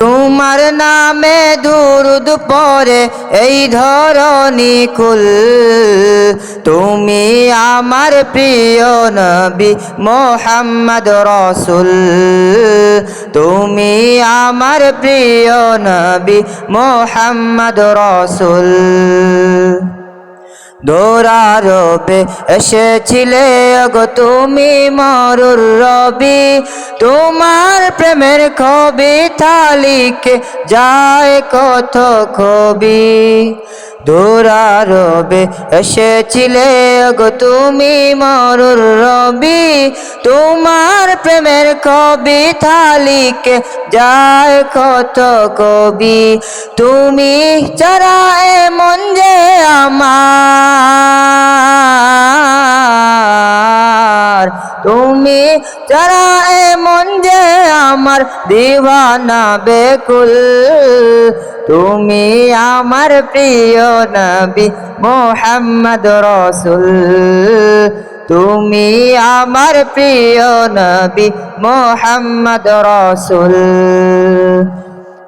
তোমার নামে দুরুদ পরে এই ধরনী কুল। তুমি আমার প্রিয় নবী মোহাম্মদ রসুল। তুমি আমার প্রিয় নবী মোহাম্মদ রসুল। দৌড়ারবে এসেছিলে গো তুমি মরুর রবি। তোমার প্রেমের কবি থালিকে যায় কত কবি দোরারবে এসেছিলে গো তুমি মরুর রবি। তোমার প্রেমের কবি থালিকে যায় কত কবি? তুমি যারা এমন যে আমার। তুমি যারা এমন যে আমার দিওয়ানা বেকুল। তুমি আমার প্রিয় নবী মোহাম্মদ রসুল। তুমি আমার প্রিয় নবী মোহাম্মদ রসুল।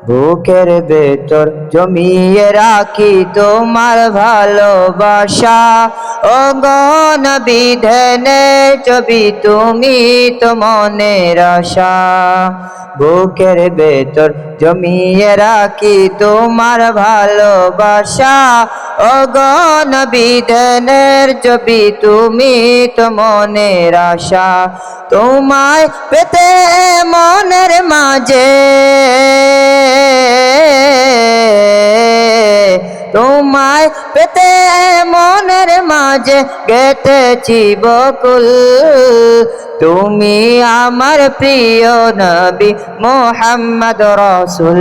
বুকের ভেতর জমিয়ে রাখি তোমার ভালোবাসা। ও গণ বিধনে ছবি তুমি তো মনের আশা। বুকের ভেতর জমিয়ে রাখি তোমার ভালোবাসা। ও গণ বিধনের ছবি তুমি তো মনের আশা। তোমায় পেতে মনের মাঝে। তোমায় পেতে মনের মাঝে গেতেছি বকুল। তুমি আমার প্রিয় নবী মোহাম্মদ রসুল।